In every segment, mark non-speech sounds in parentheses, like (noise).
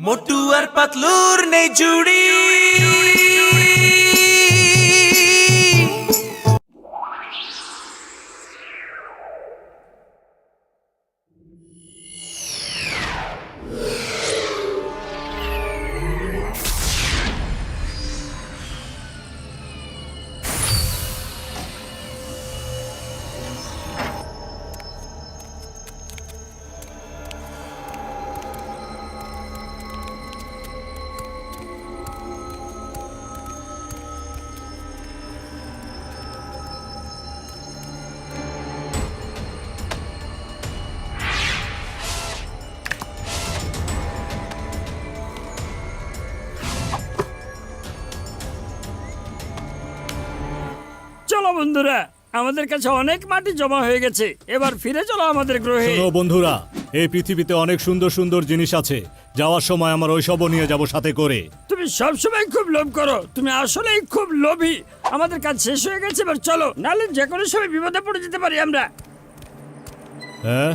মোটু আর পাতলুর নেই জুড়ি বন্ধুরা আমাদের কাছে অনেক মাটি জমা হয়ে গেছে। এবার ফিরে চলো আমাদের গ্রহে। শোনো বন্ধুরা এই পৃথিবীতে অনেক সুন্দর সুন্দর জিনিস আছে। যাওয়ার সময় আমার ওইসবও নিয়ে যাব সাথে করে। তুমি সবসময় খুব লোভ করো। তুমি আসলেই খুব লোভী। আমাদের কাজ শেষ হয়ে গেছে এবার চলো। নাহলে যে কোনো সময় বিপদে পড়ে যেতে পারি আমরা। হ্যাঁ?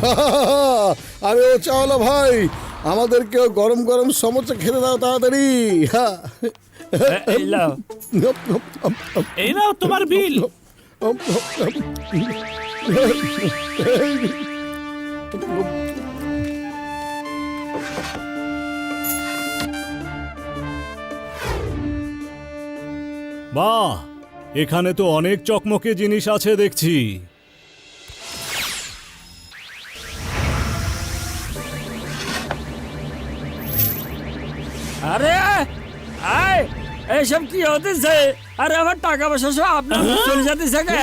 (laughs) আরে ও চাওলা ভাই আমাদেরকেও গরম গরম সমোসা খেতে দাও তাড়াতাড়ি। হ্যাঁ। এই নাও তোমার বিল। বাহ এখানে তো অনেক চকমকে জিনিস আছে দেখছি। আরে আয় এইসব কি হতেছে? আরে আমার টাকা পয়সা সব আপনার চলে যেতেছে কে?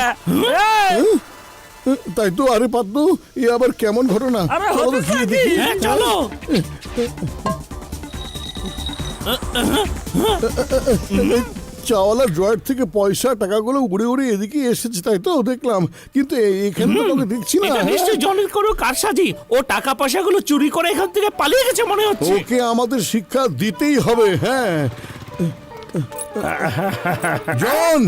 তাই তো আরে পাতলু এ আবার কেমন ঘটনা? আরে হতে তো চলো। হ্যাঁ চলো। চাওয়ালা ড্রয়ার থেকে পয়সা টাকাগুলো উড়ে উড়ে এদিকে এসেছে তাই তো? দেখলাম। কিন্তু এ- এখানে তো কাউকে দেখছি না। এটা নিশ্চয়ই জনের কোনো কারসাজি। ও টাকা পয়সাগুলো চুরি করে এখান থেকে পালিয়ে গেছে মনে হচ্ছে। ওকে আমাদের শিক্ষা দিতেই হবে হ্যাঁ। জন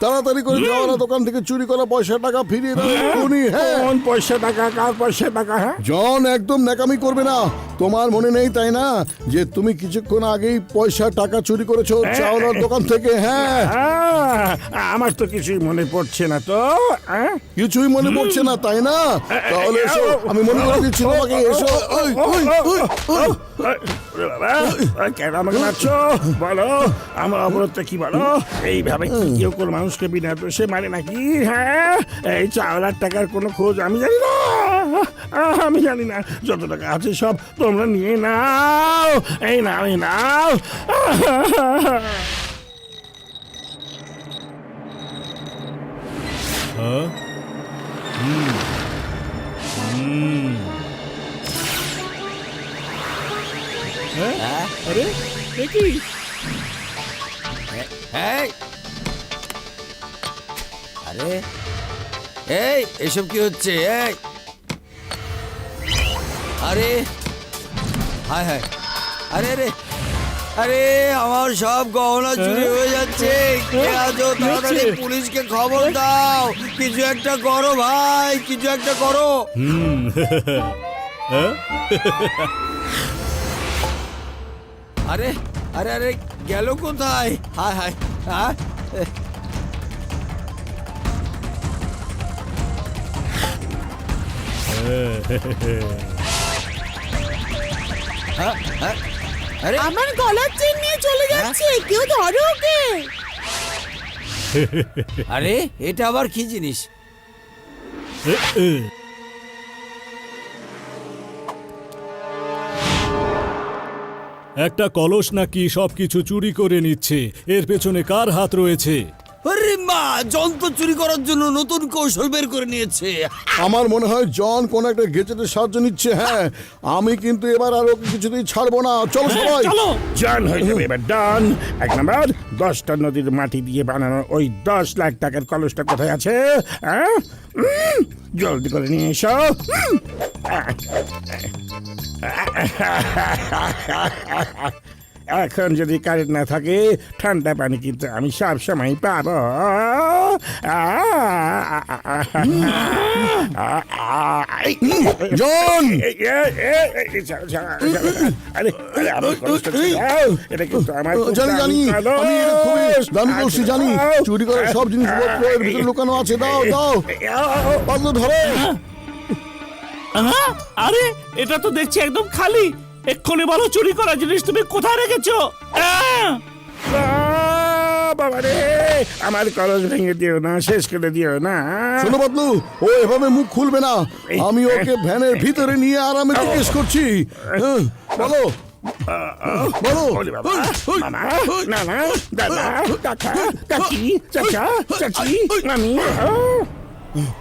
তাড়াতাড়ি করে যাওয়ালা দোকান থেকে চুরি করা পয়সা টাকা ফিরিয়ে দাও এক্ষুনি, হ্যাঁ কোন পয়সা টাকা কার পয়সা টাকা হ্যাঁ জন একদম ন্যাকামি করবে না তোমার মনে নেই তাই না যে তুমি কিছুক্ষণ আগেই পয়সা টাকা চুরি করেছ চাওলার দোকান থেকে হ্যাঁ আহ, আমার তো কিছুই মনে পড়ছে না তো হ্যাঁ? কিছুই মনে পড়ছে না তাই না তাহলে এসো আমি মনে করে দিচ্ছি তোমাকে এসো ওই, ওই, ওই, ওই। কেন আমাকে মারছো বলো, আমার অবরোধটা কি বলো? এইভাবে কি কেউ কোন মানুষকে বিনা দোষে মারে নাকি? হ্যাঁ? এই চাওলার টাকার কোনো খোঁজ আমি জানি না। আমি জানি না। যত টাকা আছে সব তোমরা নিয়ে নাও। এই নাও এই নাও। হ্যাঁ? হুম। আরে এ কি? এই আরে এই এসব কি হচ্ছে? এই। আরে হায় হায়। আরে আরে আরে আমার সব গহনা চুরি হয়ে? যাচ্ছে। কে আছো? তাড়াতাড়ি পুলিশকে খবর দাও। কিছু একটা করো ভাই কিছু একটা করো। হুম। (laughs) হ্যাঁ? আরে আরে আরে গেল কোথায়? হায় হায় হ্যাঁ। হ্যাঁ, হ্যাঁ, আরে। আমার গলার চেন নিয়ে চলে যাচ্ছে কেউ ধরো ওকে। আরে এটা আবার কি জিনিস? একটা কলস নাকি সবকিছু চুরি করে নিচ্ছে। এর পেছনে কার হাত রয়েছে? আরে মা যন্ত্র চুরি করার জন্য নতুন কৌশল বের করে নিয়েছে আমার মনে হয় জন কোন একটা গেজেটের সাহায্য নিচ্ছে হ্যাঁ আমি কিন্তু এবার আর ওকে কিছুতেই ছাড়বো না চলো সবাই জান হয়ে যাবে এবার ডান এক নাম্বার দশটা নদীর মাটি দিয়ে বানানো ওই দশ লাখ টাকার কলসটা কোথায় আছে হ্যাঁ? জলদি করে নিয়ে এসো। এখন যদি কারেন্ট না থাকে ঠান্ডা পানি কিন্তু আমি সব সময় পাবো। এটা জানি চুরি সব আছে দাও আরে এটা তো দেখছি একদম খালি এক্ষুনি বলো চুরি করা জিনিস তুমি কোথায় রেখেছো? বাবা রে আমার কলস ভেঙে দিও না শেষ করে দিও না। শোনো পাতলু ও এভাবে মুখ খুলবে না। আমি ওকে ভ্যানের ভিতরে নিয়ে আরামে জিজ্ঞেস করছি। হ্যাঁ, বলো। বলো। মামা, নানা, দাদা, কাকা, কাকি, চাচা, চাচি, মামি, আহ।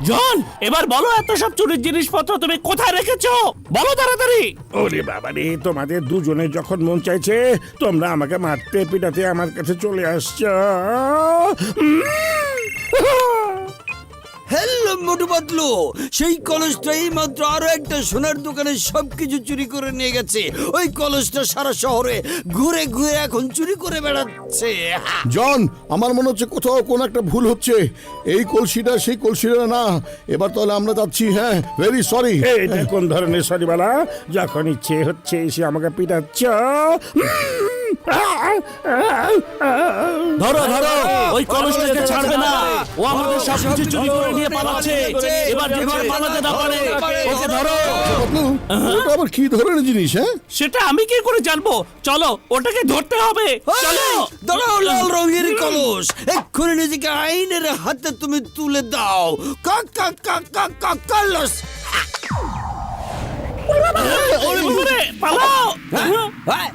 জন, এবার বলো এত সব চুরির জিনিসপত্র তুমি কোথায় রেখেছো? বলো তাড়াতাড়ি। ওরে বাবা রে, তোমাদের দুজনে যখন মন চাইছে, তোমরা আমাকে মারতে পিটাতে আমার কাছে চলে আসছো। হ্যালো মোটু পাতলু। সেই কলসটাই মাত্র আরও একটা সোনার দোকানে সবকিছু চুরি করে নিয়ে গেছে। ওই কলসটা সারা শহরে ঘুরে ঘুরে এখন চুরি করে বেড়াচ্ছে। জন আমার মনে হচ্ছে কোথাও কোন একটা ভুল হচ্ছে। এই কলসিটা সেই কলসিটা না। এবার তাহলে আমরা যাচ্ছি হ্যাঁ ভেরি সরি এটা কোন ধরনের সরিবালা যখন ইচ্ছে হচ্ছে এসে আমাকে পিটাচ্ছ। ধরো ধরো। ওই কলসটাকে ছাড়বে না। ও আমাদের সব কিছু চুরি করে নিয়ে পালাচ্ছে। এবার যেভাবে পালাতে না পারে। ওকে ধরো। ওটা আবার কি ধরনের জিনিস হ্যাঁ? সেটা আমি কি করে জানব? চলো ওটাকে ধরতে হবে। চলো। দাঁড়াও লাল রঙের কলস। এক্ষুনি নিজেকে আইনের হাতে তুমি তুলে দাও। কা কা কা কা কা কলস ওরে বাবারে, পালাও। হ্যাঁ, ওই, ওই, ওই,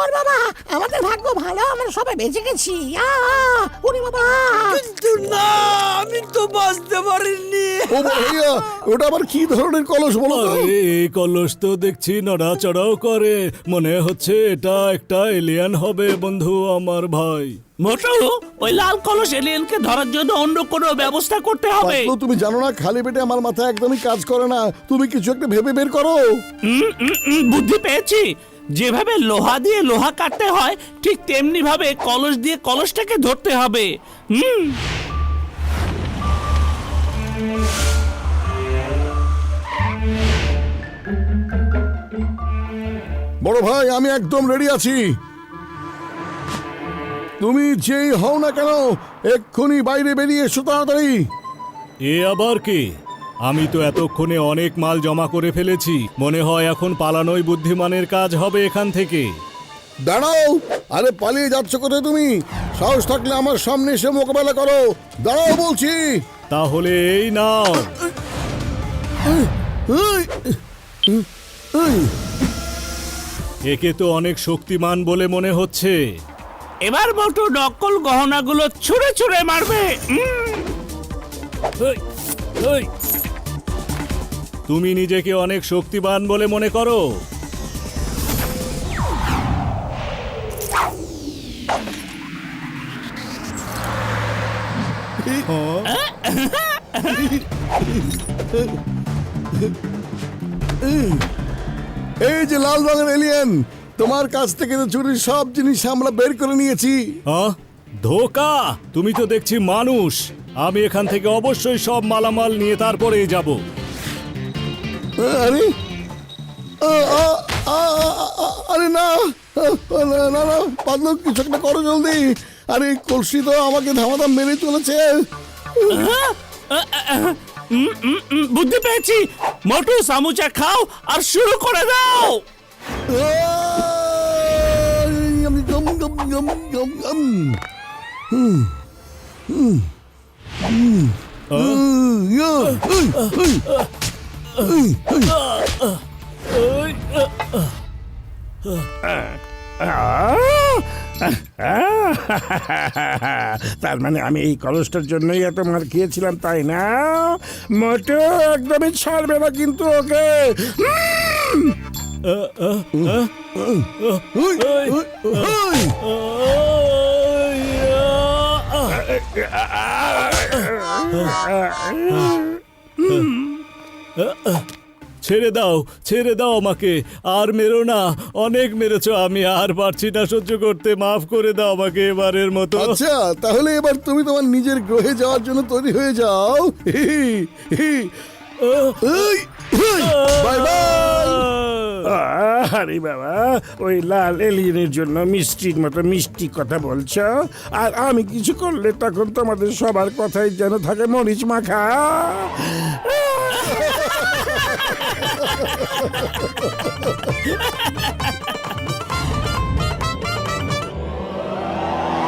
ওর বাবা আমাদের ভাগ্য ভালো আমরা সবাই বেঁচে গেছি। ওরে বাবা। কিন্তু না আমি তো বাঁচতে পারিনি। ও ভাইয়া ওটা আবার কি ধরনের কলস বলো তো? আরে এই কলস তো দেখছি নড়াচড়াও করে। মনে হচ্ছে এটা একটা এলিয়ান হবে বন্ধু আমার ভাই। মোটু ওই লাল কলস এলিয়েনকে ধরার জন্য অন্য কোনো ব্যবস্থা করতে হবে। পাতলু তুমি জানো না খালি পেটে আমার মাথা একদমই কাজ করে না। তুমি কিছু একটা ভেবে বের করো। উম, উম, উম, বুদ্ধি পেয়েছি। যেভাবে লোহা দিয়ে লোহা কাটতে হয় ঠিক তেমনি ভাবে কলস দিয়ে কলসটাকে ধরতে হবে। হুম বড় ভাই আমি একদম রেডি আছি। তুমি যেই হও না কেন এক্ষুনি বাইরে বেরিয়ে এসো তাড়াতাড়ি। এ আবার কি? আমি তো এতক্ষণে অনেক মাল জমা করে ফেলেছি। মনে হয় এখন পালানোই বুদ্ধিমানের কাজ হবে এখান থেকে। দাঁড়াও! আরে পালিয়ে যাচ্ছ কোথায় তুমি? সাহস থাকলে আমার সামনে এসে মোকাবেলা করো। দাঁড়াও বলছি। তাহলে এই নাও। একে তো অনেক শক্তিমান বলে মনে হচ্ছে। এবার মোটু নকল গহনাগুলো ছুঁড়ে ছুঁড়ে মারবে। তুমি নিজেকে অনেক শক্তিমান বলে মনে করো। এই যে লাল রঙের এলিয়েন তোমার কাছ থেকে তো চুরির সব জিনিস আমরা বের করে নিয়েছি। হ্যাঁ ধোকা? তুমি তো দেখছি মানুষ। আমি এখান থেকে অবশ্যই সব মালামাল নিয়ে তারপরেই যাব। আরে? আ, আ, আ, আ, আ, আরে না। না না না পাতলু কিছু একটা করো জলদি। আরে কলসি তো আমাকে ধামাধাম মেরে চলেছে উম, বুদ্ধি পেয়েছি। মোটু সামুচা খাও আর শুরু করে দাও। তার মানে আমি এই কলসটার জন্যই এত মার খেয়েছিলাম, তাই না? মোটো একদমই ছাড়বে না কিন্তু ওকে। ছেড়ে দাও ছেড়ে দাও আমাকে। আর মেরো না। অনেক মেরেছো। আমি আর পারছি না সহ্য করতে। মাফ করে দাও আমাকে এবারের মতো। আচ্ছা তাহলে এবার তুমি তোমার নিজের গ্রহে যাওয়ার জন্য তৈরি হয়ে যাও। Bye bye. আরে বাবা, ওই লাল এলিয়েনের জন্য মিষ্টির মতো মিষ্টি কথা বলছো? আর আমি কিছু করলে তখন তোমাদের সবার কথাই যেন থাকে মরিচ মাখা। (laughs)